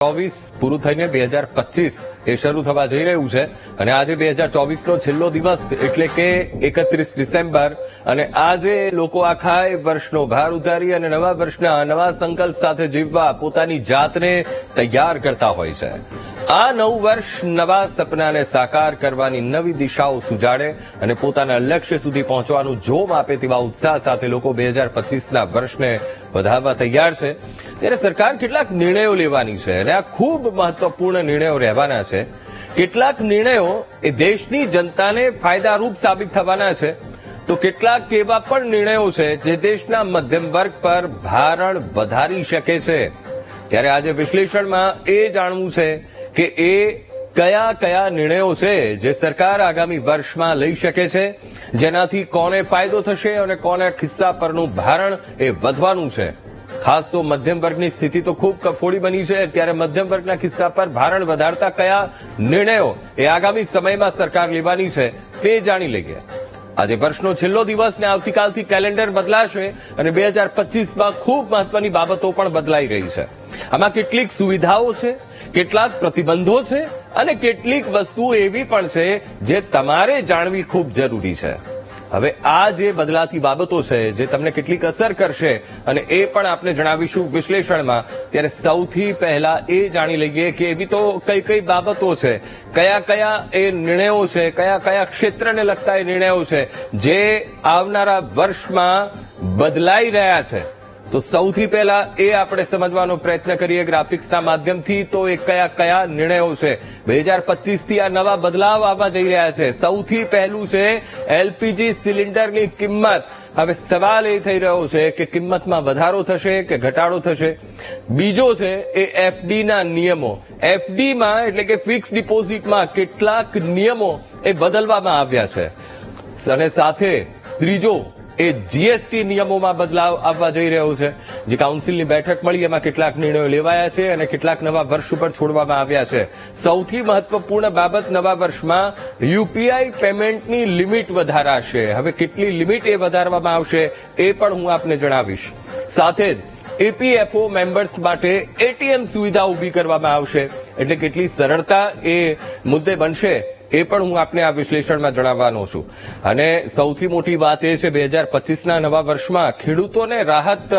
ચોવીસ પૂરું થઈને બે હજાર પચીસ એ શરૂ થવા જઈ રહ્યું છે. અને આજે બે હજાર ચોવીસનો છેલ્લો દિવસ એટલે કે એકત્રીસ ડિસેમ્બર. અને આજે લોકો આખા વર્ષનો ભાર ઉતારી અને નવા વર્ષના નવા સંકલ્પ સાથે જીવવા પોતાની જાતને તૈયાર કરતા હોય છે. આ નવું વર્ષ નવા સપનાને સાકાર કરવાની નવી દિશાઓ સુજાડે અને પોતાના લક્ષ્ય સુધી પહોંચવાનું જોમ આપે તેવા ઉત્સાહ સાથે લોકો બે હજાર પચીસના વર્ષને વધારવા તૈયાર છે. ત્યારે સરકાર કેટલાક નિર્ણયો લેવાની છે અને આ ખૂબ મહત્વપૂર્ણ નિર્ણયો રહેવાના છે. કેટલાક નિર્ણયો એ દેશની જનતાને ફાયદારૂપ સાબિત થવાના છે. તો કેટલાક એવા પણ નિર્ણયો છે જે દેશના મધ્યમ વર્ગ પર ભારણ વધારી શકે છે. ત્યારે આજે વિશ્લેષણમાં એ જાણવું છે કે એ કયા કયા નિર્ણયો છે જે સરકાર આગામી વર્ષમાં લઈ શકે છે, જેનાથી કોને ફાયદો થશે અને કોને ખિસ્સા પરનું ભારણ એ વધવાનું છે. ખાસ તો મધ્યમ વર્ગની સ્થિતિ તો ખૂબ કફોડી બની છે, ત્યારે મધ્યમ વર્ગના ખિસ્સા પર ભારણ વધારતા કયા નિર્ણયો એ આગામી સમયમાં સરકાર લેવાની છે તે જાણી લઈએ. આજે વર્ષનો છેલ્લો દિવસ ને આવતીકાલથી કેલેન્ડર બદલાશે અને બે હજાર પચીસમાં ખૂબ મહત્વની બાબતો પણ બદલાઈ રહી છે. આમાં કેટલીક સુવિધાઓ છે? કેટલાક પ્રતિબંધો છે અને કેટલીક વસ્તુઓ એવી પણ છે જે તમારે જાણવી ખૂબ જરૂરી છે. હવે આ જે બદલાતી બાબતો છે, જે તમને કેટલીક અસર કરશે અને એ પણ આપણે જણાવીશું વિશ્લેષણમાં, ત્યારે સૌથી પહેલા એ જાણી લઈએ કે એવી તો કઈ કઈ બાબતો છે. કયા કયા એ નિર્ણયો છે, કયા કયા ક્ષેત્રને લગતા એ નિર્ણયો છે, જે આવનારા વર્ષમાં બદલાઈ રહ્યા છે. તો સૌથી પહેલા એ આપણે સમજવાનો પ્રયત્ન કરીએ ગ્રાફિક્સના માધ્યમથી તો એ કયા કયા નિર્ણયો છે. બે હજાર પચીસથી આ નવા બદલાવ આવવા જઈ રહ્યા છે. સૌથી પહેલું છે, એલપીજી સિલિન્ડરની કિંમત. હવે સવાલ એ થઈ રહ્યો છે કે કિંમતમાં વધારો થશે કે ઘટાડો થશે? બીજો છે, એ એફડીના નિયમો. એફડીમાં એટલે કે ફિક્સ ડિપોઝિટમાં કેટલાક નિયમો એ બદલવામાં આવ્યા છે. અને સાથે ત્રીજો એ જીએસટી નિયમોમાં બદલાવ આવવા જઈ રહ્યો છે. જે કાઉન્સિલની બેઠક મળી, એમાં કેટલાક નિર્ણયો લેવાયા છે અને કેટલાક નવા વર્ષ ઉપર છોડવામાં આવ્યા છે. સૌથી મહત્વપૂર્ણ બાબત નવા વર્ષમાં યુપીઆઈ પેમેન્ટની લિમિટ વધારાશે. હવે કેટલી લિમિટ એ વધારવામાં આવશે એ પણ હું આપને જણાવીશ. સાથે જ એપીએફઓ મેમ્બર્સ માટે એટીએમ સુવિધા ઊભી કરવામાં આવશે. એટલે કેટલી સરળતા એ મુદ્દે બનશે. એ પણ હું આપને આ વિશ્લેષણમાં જણાવવાનો છું. અને સૌથી મોટી વાત એ છે, બે હજાર પચીસના નવા વર્ષમાં ખેડૂતોને રાહત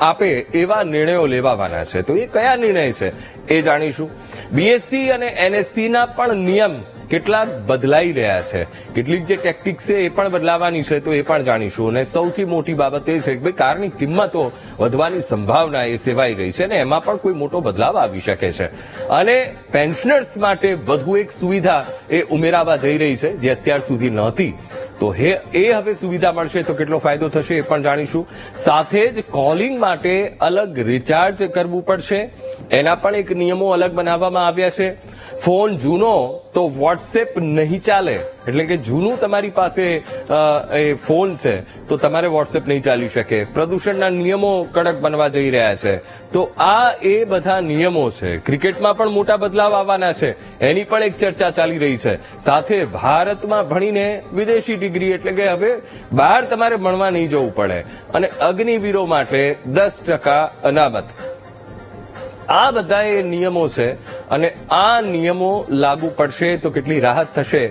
આપે એવા નિર્ણયો લેવાવાના છે. તો એ કયા નિર્ણય છે એ જાણીશું. બીએસસી અને એનએસસીના પણ નિયમ કેટલાક બદલાઈ રહ્યા છે. કેટલીક જે ટેકટિક્સ છે એ પણ બદલાવાની છે તો એ પણ જાણીશું. અને સૌથી મોટી બાબત એ છે કે ભાઈ કારની કિંમતો વધવાની સંભાવના એ સેવાઈ રહી છે અને એમાં પણ કોઈ મોટો બદલાવ આવી શકે છે. અને પેન્શનર્સ માટે વધુ એક સુવિધા એ ઉમેરાવા જઈ રહી છે, જે અત્યાર સુધી નહોતી. તો હે, એ હવે સુવિધા મળશે તો કેટલો ફાયદો થશે એ પણ જાણીશું. સાથે જ કોલિંગ માટે અલગ રિચાર્જ કરવું પડશે. એના પણ એક નિયમો અલગ બનાવવામાં આવ્યા છે. ફોન જૂનો તો વોટ્સએપ નહીં ચાલે. એટલે કે જૂનું તમારી પાસે એ ફોન છે, તો તમારે વોટ્સએપ નહીં ચાલી શકે. પ્રદૂષણના નિયમો કડક બનવા જઈ રહ્યા છે. તો આ એ બધા નિયમો છે. ક્રિકેટમાં પણ મોટા બદલાવ આવવાના છે. એની પણ એક ચર્ચા ચાલી રહી છે. સાથે ભારતમાં ભણીને વિદેશી ડિગ્રી એટલે કે હવે બહાર તમારે ભણવા નહીં જવું પડે. અને અગ્નિવીરો માટે દસ ટકા અનામત. આ બધા એ નિયમો છે અને આ નિયમો લાગુ પડશે તો કેટલી રાહત થશે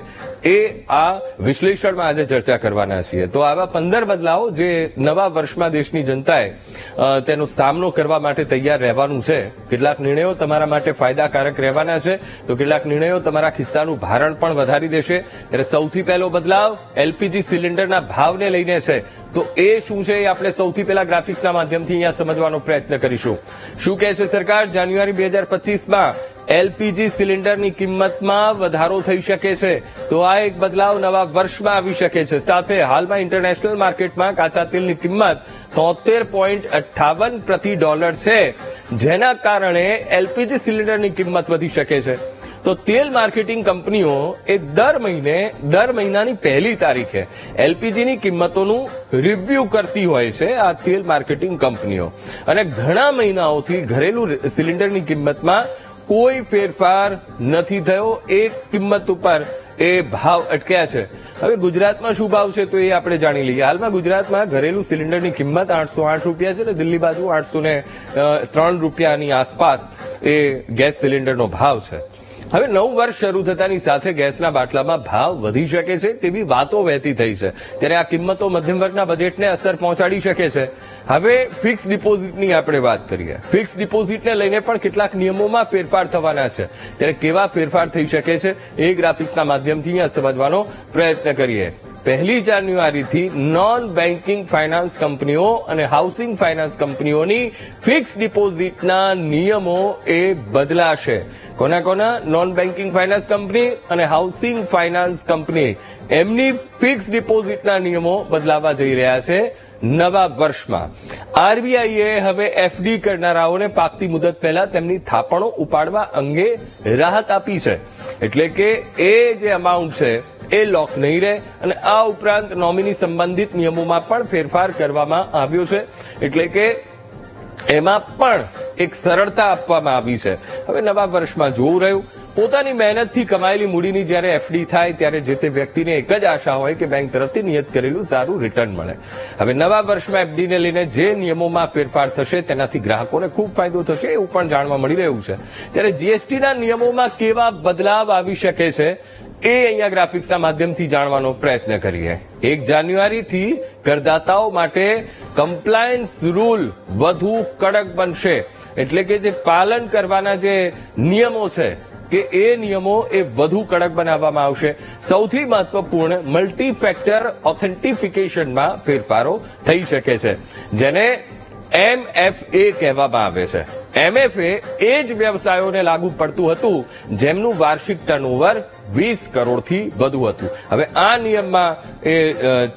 એ આ વિશ્લેષણમાં આજે ચર્ચા કરવાના છીએ. તો આવા પંદર બદલાવો જે નવા વર્ષમાં દેશની જનતાએ તેનો સામનો કરવા માટે તૈયાર રહેવાનું છે, કેટલાક નિર્ણયો તમારા માટે ફાયદાકારક રહેવાના છે. તો કેટલાક નિર્ણયો તમારા ખિસ્સાનું ભારણ પણ વધારી દેશે. ત્યારે સૌથી પહેલો બદલાવ એલપીજી સિલિન્ડરના ભાવને લઈને છે. તો એ શું છે એ આપણે સૌથી પહેલા ગ્રાફિક્સના માધ્યમથી અહીંયા સમજવાનો પ્રયત્ન કરીશું. શું કહે છે સરકાર? જાન્યુઆરી બે હજાર પચીસમાં એલપીજી સિલિન્ડરની કિંમતમાં વધારો થઈ શકે છે. તો આ એક બદલાવ નવા વર્ષમાં આવી શકે છે. સાથે હાલમાં ઇન્ટરનેશનલ માર્કેટમાં કાચા તેલની કિંમત તોતેર પોઈન્ટ અઠ્ઠાવન પ્રતિ ડોલર છે, જેના કારણે એલપીજી સિલિન્ડરની કિંમત વધી શકે છે. તો તેલ માર્કેટિંગ કંપનીઓ એ દર મહિને, દર મહિનાની પહેલી તારીખે એલપીજીની કિંમતોનું રિવ્યુ કરતી હોય છે આ તેલ માર્કેટિંગ કંપનીઓ. અને ઘણા મહિનાઓથી ઘરેલું સિલિન્ડરની કિંમતમાં કોઈ ફેરફાર નથી થયો. એક કિંમત ઉપર એ ભાવ અટક્યા છે. હવે ગુજરાતમાં શું ભાવ છે તો એ આપણે જાણી લઈએ. હાલમાં ગુજરાતમાં ઘરેલું સિલિન્ડરની કિંમત આઠસો આઠ રૂપિયા છે અને દિલ્હી બાજુ આઠસો ને ત્રણ રૂપિયાની આસપાસ એ ગેસ સિલિન્ડરનો ભાવ છે. હવે નવું વર્ષ શરૂ થતાની સાથે ગેસના બાટલામાં ભાવ વધી શકે છે તેવી વાતો વહેતી થઈ છે. ત્યારે આ કિંમતો મધ્યમ વર્ગના બજેટને અસર પહોંચાડી શકે છે. હવે ફિક્સ ડિપોઝિટની આપણે વાત કરીએ. ફિક્સ ડિપોઝિટને લઈને પણ કેટલાક નિયમોમાં ફેરફાર થવાના છે. ત્યારે કેવા ફેરફાર થઈ શકે છે એ ગ્રાફિક્સના માધ્યમથી સમજવાનો પ્રયત્ન કરીએ. પહેલી જાન્યુઆરીથી નોન બેન્કિંગ ફાઇનાન્સ કંપનીઓ અને હાઉસિંગ ફાઇનાન્સ કંપનીઓની ફિક્સ ડિપોઝિટના નિયમો એ બદલાશે. કોના કોના? નોન બેન્કિંગ ફાઇનાન્સ કંપની અને હાઉસિંગ ફાઇનાન્સ કંપની. એમની ફિક્સ ડિપોઝિટના નિયમો બદલાવા જઈ રહ્યા છે નવા વર્ષમાં. આરબીઆઈએ હવે એફડી કરનારાઓને પાકતી મુદત પહેલા તેમની થાપણો ઉપાડવા અંગે રાહત આપી છે. એટલે કે એ જે અમાઉન્ટ છે, એ લોક નહીં રહે અને આ ઉપરાંત નોમિની સંબંધિત નિયમોમાં પણ ફેરફાર કરવામાં આવ્યો છે. એટલે કે એમાં પણ એક સરળતા આપવામાં આવી છે. હવે નવા વર્ષમાં જોવું રહ્યું. પોતાની મહેનતથી કમાયેલી મૂડીની જ્યારે એફડી થાય ત્યારે જે તે વ્યક્તિને એક જ આશા હોય કે બેંક તરફથી નિયત કરેલું સારું રિટર્ન મળે. હવે નવા વર્ષમાં એફડીને લઈને જે નિયમોમાં ફેરફાર થશે તેનાથી ગ્રાહકોને ખૂબ ફાયદો થશે એવું પણ જાણવા મળી રહ્યું છે. ત્યારે જીએસટીના નિયમોમાં કેવા બદલાવ આવી શકે છે એ અહીંયા ગ્રાફિક્સના માધ્યમથી જાણવાનો પ્રયત્ન કરીએ. એક જાન્યુઆરીથી કરદાતાઓ માટે કમ્પ્લાયન્સ રૂલ વધુ કડક બનશે. એટલે કે જે પાલન કરવાના જે નિયમો છે કે એ નિયમો એ વધુ કડક બનાવવામાં આવશે. સૌથી મહત્વપૂર્ણ મલ્ટી ફેક્ટર ઓથેન્ટિફિકેશનમાં ફેરફારો થઈ શકે છે, જેને એમએફએ કહેવામાં આવે છે. એમએફએ એ જ વ્યવસાયોને લાગુ પડતું હતું, જેમનું વાર્ષિક ટર્નઓવર વીસ કરોડથી વધુ હતું. હવે આ નિયમમાં એ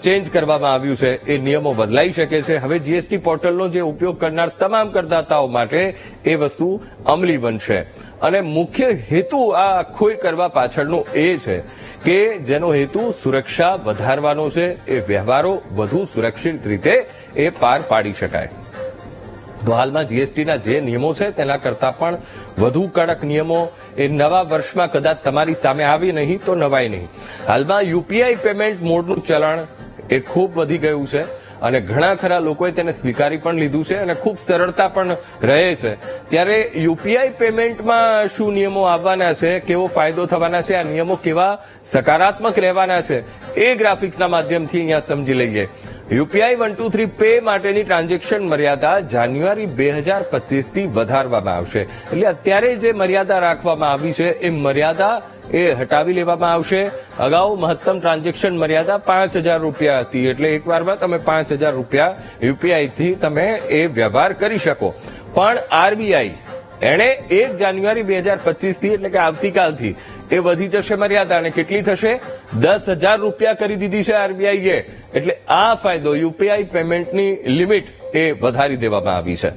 ચેન્જ કરવામાં આવ્યું છે. એ નિયમો બદલાઈ શકે છે. હવે જીએસટી પોર્ટલનો જે ઉપયોગ કરનાર તમામ કરદાતાઓ માટે એ વસ્તુ અમલી બનશે. અને મુખ્ય હેતુ આ આખોય કરવા પાછળનો એ છે કે જેનો હેતુ સુરક્ષા વધારવાનો છે, એ વ્યવહારો વધુ સુરક્ષિત રીતે એ પાર પાડી શકાય. તો હાલમાં જીએસટીના જે નિયમો છે તેના કરતા પણ વધુ કડક નિયમો એ નવા વર્ષમાં કદાચ તમારી સામે આવી નહીં તો નવાય નહીં. હાલમાં યુપીઆઈ પેમેન્ટ મોડનું ચલણ એ ખૂબ વધી ગયું છે અને ઘણા ખરા લોકોએ તેને સ્વીકારી પણ લીધું છે અને ખૂબ સરળતા પણ રહે છે. ત્યારે યુપીઆઈ પેમેન્ટમાં શું નિયમો આવવાના છે, કેવો ફાયદો થવાના છે, આ નિયમો કેવા સકારાત્મક રહેવાના છે, એ ગ્રાફિક્સના માધ્યમથી અહીંયા સમજી લઈએ. UPI one two three pay માટેની ટ્રાન્ઝેક્શન મર્યાદા જાન્યુઆરી બે હજાર પચીસથી વધારવામાં આવશે. એટલે અત્યારે જે મર્યાદા રાખવામાં આવી છે, એ મર્યાદા એ હટાવી લેવામાં આવશે. અગાઉ મહત્તમ ટ્રાન્ઝેક્શન મર્યાદા પાંચ હજાર રૂપિયા હતી. એટલે એકવારમાં તમે પાંચ હજાર રૂપિયા યુપીઆઈથી તમે એ વ્યવહાર કરી શકો. પણ આરબીઆઈ એણે એક જાન્યુઆરી બે હજાર પચીસથી એટલે કે આવતીકાલથી એ વધી જશે મર્યાદા અને કેટલી થશે? દસ હજાર રૂપિયા કરી દીધી છે આરબીઆઈએ. એટલે આ ફાયદો યુપીઆઈ પેમેન્ટની લિમિટ એ વધારી દેવામાં આવી છે.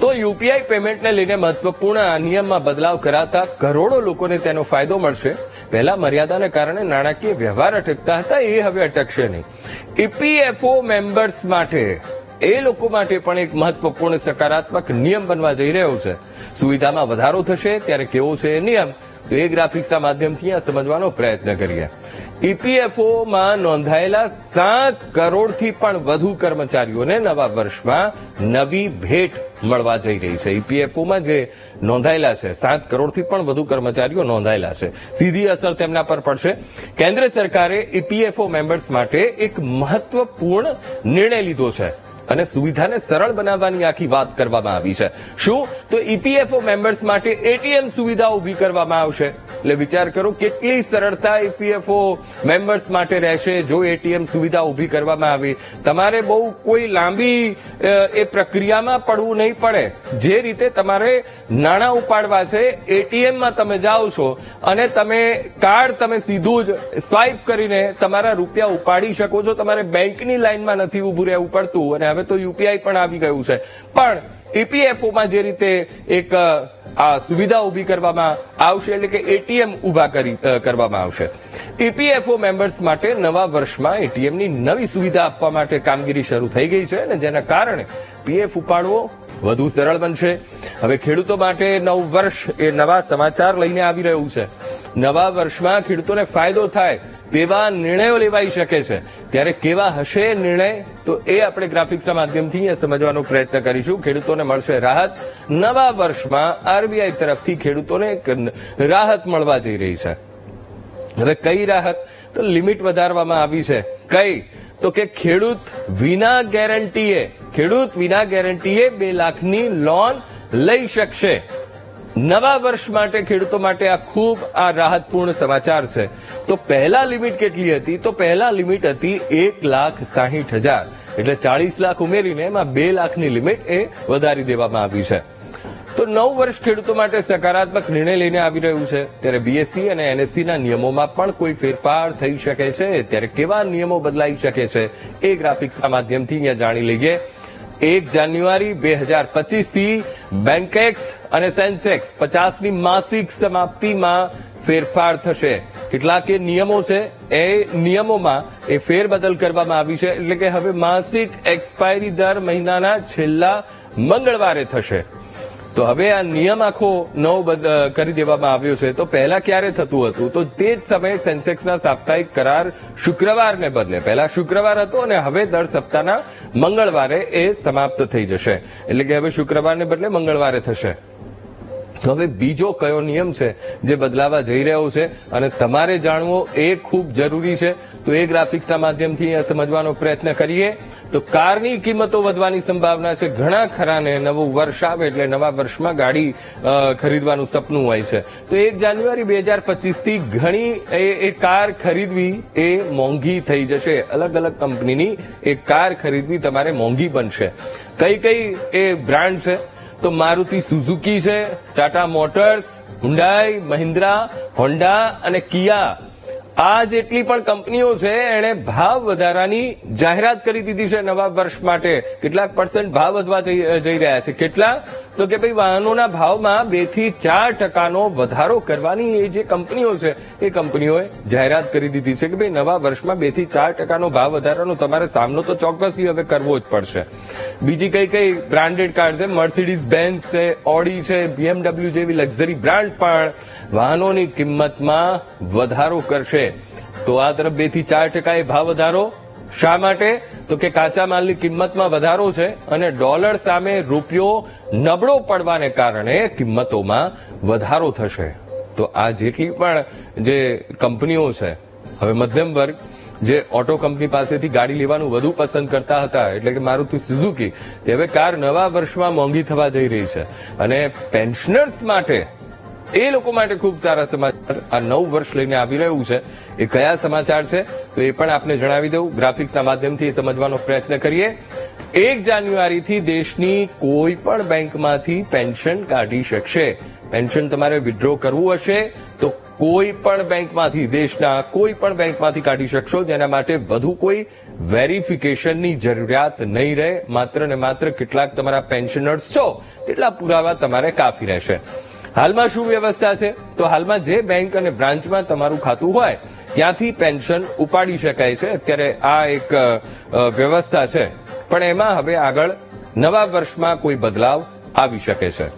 તો યુપીઆઈ પેમેન્ટને લઈને મહત્વપૂર્ણ નિયમમાં બદલાવ કરાતા કરોડો લોકોને તેનો ફાયદો મળશે. પહેલા મર્યાદાને કારણે નાણાકીય વ્યવહાર અટકતા હતા, એ હવે અટકશે નહીં. ઈપીએફઓ મેમ્બર્સ માટે એ લોકો માટે પણ એક મહત્વપૂર્ણ સકારાત્મક નિયમ બનવા જઈ રહ્યો છે. સુવિધામાં વધારો થશે ત્યારે કેવો છે એ નિયમ? તો એ ગ્રાફિક્સના માધ્યમથી આ સમજવાનો પ્રયત્ન કરીએ. ઈપીએફઓમાં નોંધાયેલા સાત કરોડથી પણ વધુ કર્મચારીઓને નવા વર્ષમાં નવી ભેટ મળવા જઈ રહી છે. ઈપીએફઓમાં જે નોંધાયેલા છે, સાત કરોડથી પણ વધુ કર્મચારીઓ નોંધાયેલા છે. સીધી અસર તેમના પર પડશે. કેન્દ્ર સરકારે ઈપીએફઓ મેમ્બર્સ માટે એક મહત્વપૂર્ણ નિર્ણય લીધો છે. અને સુવિધાને સરળ બનાવવાની આખી વાત કરવામાં આવી છે. શું? તો ઈપીએફઓ મેમ્બર્સ માટે એટીએમ સુવિધા ઊભી કરવામાં આવશે. એટલે વિચાર કરો કેટલી સરળતા ઈપીએફઓ મેમ્બર્સ માટે રહેશે જો એટીએમ સુવિધા ઊભી કરવામાં આવી. તમારે બહુ કોઈ લાંબી એ પ્રક્રિયામાં પડવું નહીં પડે. જે રીતે તમારે નાણાં ઉપાડવા છે એટીએમમાં તમે જાઓ છો અને તમે કાર્ડ તમે સીધું જ સ્વાઇપ કરીને તમારા રૂપિયા ઉપાડી શકો છો. તમારે બેંકની લાઇનમાં નથી ઊભું રહેવું પડતું અને હવે તો યુપીઆઈ પણ આવી ગયું છે. પણ ઈપીએફઓમાં જે રીતે એક સુવિધા ઊભી કરવામાં આવશે, એટલે કે એટીએમ ઊભા કરી કરવામાં આવશે. ઈપીએફઓ મેમ્બર્સ માટે નવા વર્ષમાં એટીએમની નવી સુવિધા આપવા માટે કામગીરી શરૂ થઈ ગઈ છે અને જેના કારણે પીએફ ઉપાડવો વધુ સરળ બનશે. હવે ખેડૂતો માટે નવ વર્ષ એ નવા સમાચાર લઈને આવી રહ્યું છે. નવા વર્ષમાં ખેડૂતોને ફાયદો થાય તેવા નિર્ણયો લેવાઈ શકે છે. ત્યારે કેવા હશે નિર્ણય? તો એ આપણે ગ્રાફિક્સના માધ્યમથી સમજવાનો પ્રયત્ન કરીશું. ખેડૂતોને મળશે રાહત. નવા વર્ષમાં આરબીઆઈ તરફથી ખેડૂતોને રાહત મળવા જઈ રહી છે. હવે કઈ રાહત? તો લિમિટ વધારવામાં આવી છે. કઈ? તો કે ખેડૂત વિના ગેરંટીએ, ખેડૂત વિના ગેરંટીએ બે લાખની લોન લઈ શકશે. નવા વર્ષ માટે, ખેડૂતો માટે આ ખૂબ આ રાહતપૂર્ણ સમાચાર છે. તો પહેલા લિમિટ કેટલી હતી? તો પહેલા લિમિટ હતી એક લાખ સાહીઠ હજાર. એટલે ચાળીસ લાખ ઉમેરીને એમાં બે લાખની લિમિટ એ વધારી દેવામાં આવી છે. તો નવ વર્ષ ખેડૂતો માટે સકારાત્મક નિર્ણય લઈને આવી રહ્યું છે. ત્યારે બીએસસી અને એનએસસીના નિયમોમાં પણ કોઈ ફેરફાર થઈ શકે છે? ત્યારે કેવા નિયમો બદલાઈ શકે છે? એ ગ્રાફિક્સના માધ્યમથી અહીંયા જાણી લઈએ. એક જાન્યુઆરી બે હજાર પચીસથી બેન્કેક્સ અને સેન્સેક્સ પચાસની માસિક સમાપ્તિમાં ફેરફાર થશે. કેટલાક એ નિયમો છે, એ નિયમોમાં એ ફેરબદલ કરવામાં આવી છે, એટલે કે હવે માસિક એક્સપાયરી દર મહિનાના છેલ્લા મંગળવારે થશે. તો હવે આ નિયમ આખો નવો કરી દેવામાં આવ્યો છે. તો પહેલા ક્યારે થતું હતું? તો તે જ સમયે સેન્સેક્સના સાપ્તાહિક કરાર શુક્રવારને બદલે. પહેલા શુક્રવાર હતો અને હવે દર સપ્તાહના મંગળવારે એ સમાપ્ત થઈ જશે. એટલે કે હવે શુક્રવારને બદલે મંગળવારે થશે. તો હવે બીજો કયો નિયમ છે જે બદલાવા જઈ રહ્યો છે અને તમારે જાણવો એ ખૂબ જરૂરી છે. તો એ ગ્રાફિક્સના માધ્યમથી સમજવાનો પ્રયત્ન કરીએ. તો કારની કિંમતો વધવાની સંભાવના છે. ઘણા ખરાને નવું વર્ષ આવે એટલે નવા વર્ષમાં ગાડી ખરીદવાનું સપનું હોય છે. તો એક જાન્યુઆરી બે હજાર પચીસથી ઘણી એ- કાર ખરીદવી એ મોંઘી થઈ જશે. અલગ અલગ કંપનીની એ કાર ખરીદવી તમારે મોંઘી બનશે. કઈ કઈ એ બ્રાન્ડ છે? તો મારુતિ સુઝુકી છે Tata Motors Hyundai Mahindra Honda અને કિયા. આ જેટલી પણ કંપનીઓ છે, એણે ભાવ વધારાની જાહેરાત કરી દીધી છે નવા વર્ષ માટે. કેટલાક પર્સન્ટ ભાવ વધવા જઈ રહ્યા છે. કેટલા? તો કે ભાઈ, વાહનોના ભાવમાં બેથી ચાર ટકાનો વધારો કરવાની એ જે કંપનીઓ છે, એ કંપનીઓએ જાહેરાત કરી દીધી છે કે ભાઈ, નવા વર્ષમાં બેથી ચાર ટકાનો ભાવ વધારાનો તમારે સામનો તો ચોક્કસથી હવે કરવો જ પડશે. બીજી કઈ કઈ બ્રાન્ડેડ કાર છે? મર્સિડીઝ બેન્ઝ છે ઓડી છે બીએમડબલ્યુ જેવી લક્ઝરી બ્રાન્ડ પણ વાહનોની કિંમતમાં વધારો કરશે. તો આ તરફ બેથી ચાર ટકા એ ભાવ વધારો. શા માટે? તો કે કાચા માલની કિંમતમાં વધારો છે અને ડોલર સામે રૂપિયો નબળો પડવાને કારણે કિંમતોમાં વધારો થશે. તો આ જેટલી પણ જે કંપનીઓ છે, હવે મધ્યમ વર્ગ, જે ઓટો કંપની પાસેથી ગાડી લેવાનું વધુ પસંદ કરતા હતા, એટલે કે મારુતિ સુઝુકી, તે હવે કાર નવા વર્ષમાં મોંઘી થવા જઈ રહી છે. અને પેન્શનર્સ માટે એ લોકો માટે ખૂબ સારા સમાચાર આ નવ વર્ષ લઈને આવી રહ્યું છે. એ કયા સમાચાર છે તો એ પણ આપને જણાવી દઉં. ગ્રાફિક્સના માધ્યમથી સમજવાનો પ્રયત્ન કરીએ. એક જાન્યુઆરીથી દેશની કોઈ પણ બેંકમાંથી પેન્શન કાઢી શકશે. પેન્શન તમારે વિડ્રો કરવું હશે તો કોઈ પણ બેંકમાંથી, દેશના કોઈ પણ બેંકમાંથી કાઢી શકશો. જેના માટે વધુ કોઈ વેરિફિકેશનની જરૂરિયાત નહીં રહે. માત્ર ને માત્ર કેટલાક તમારા પેન્શનર્સ છો. તેટલા પુરાવા તમારે કાફી રહેશે. હાલમાં શું વ્યવસ્થા છે? તો હાલમાં જે બેંક અને બ્રાન્ચમાં તમારું ખાતું હોય, ત્યાંથી પેન્શન ઉપાડી શકાય છે. અત્યારે આ એક વ્યવસ્થા છે. પણ એમાં હવે આગળ નવા વર્ષમાં કોઈ બદલાવ આવી શકે છે.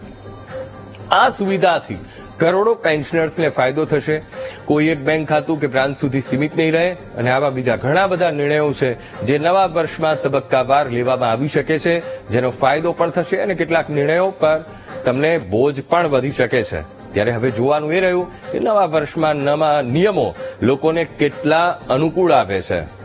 આ સુવિધાથી કરોડો પેન્શનર્સને ફાયદો થશે. કોઈ એક બેંક ખાતું કે બ્રાન્ચ સુધી સીમિત નહીં રહે અને આવા બીજા ઘણા બધા નિર્ણયો છે જે નવા વર્ષમાં તબક્કાવાર લેવામાં આવી શકે છે, જેનો ફાયદો પણ થશે અને કેટલાક નિર્ણયો પર તમને બોજ પણ વધી શકે છે. ત્યારે હવે જોવાનું એ રહ્યું કે નવા વર્ષમાં નવા નિયમો લોકોને કેટલા અનુકૂળ આવે છે.